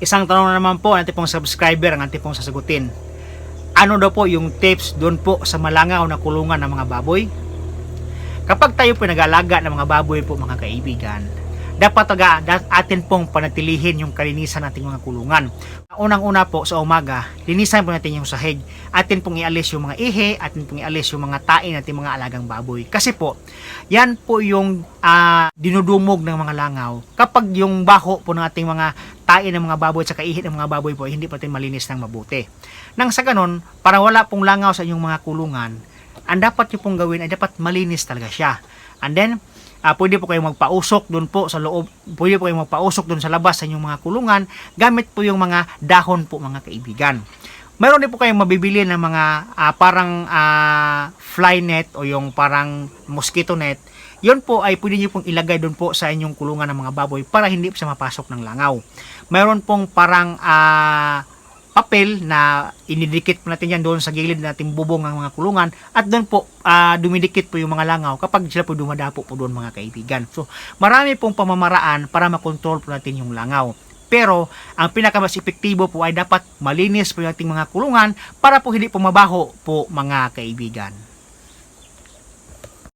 Isang tanong na naman po, ang ating pong subscriber, ang ating pong sasagutin. Ano daw po yung tips doon po sa malangaw na kulungan ng mga baboy? Kapag tayo po nag-alaga ng mga baboy po mga kaibigan, dapat taga atin pong panatilihin yung kalinisan nating mga kulungan. Unang-una po sa umaga, linisan po natin yung sahig. Atin pong ialis yung mga ihe, atin pong ialis yung mga tain nating mga alagang baboy. Kasi po, yan po yung ah, dinudumog ng mga langaw. Kapag yung baho po ng ating mga tain ng mga baboy at saka ihi ng mga baboy po, hindi po natin malinis ng mabuti. Nang sa ganon, para wala pong langaw sa inyong mga kulungan, ang dapat nyo pong gawin ay dapat malinis talaga siya. And then, ah, pwede po kayong magpausok doon po sa loob, pwede po kayong magpausok doon sa labas sa inyong mga kulungan, gamit po yung mga dahon po mga kaibigan. Meron din po kayong mabibili ng mga ah, parang ah, fly net o yung parang mosquito net. Yun po ay pwede nyo pong ilagay doon po sa inyong kulungan ng mga baboy para hindi po siya mapasok ng langaw. Meron pong parang ah, papel na inidikit po natin yan doon sa gilid nating bubong ng mga kulungan at doon po ah, dumidikit po yung mga langaw kapag sila po dumadapo po doon mga kaibigan. So marami pong pamamaraan para makontrol po natin yung langaw. Pero ang pinakamas epektibo po ay dapat malinis po yung ating mga kulungan para po hindi po mabaho po mga kaibigan.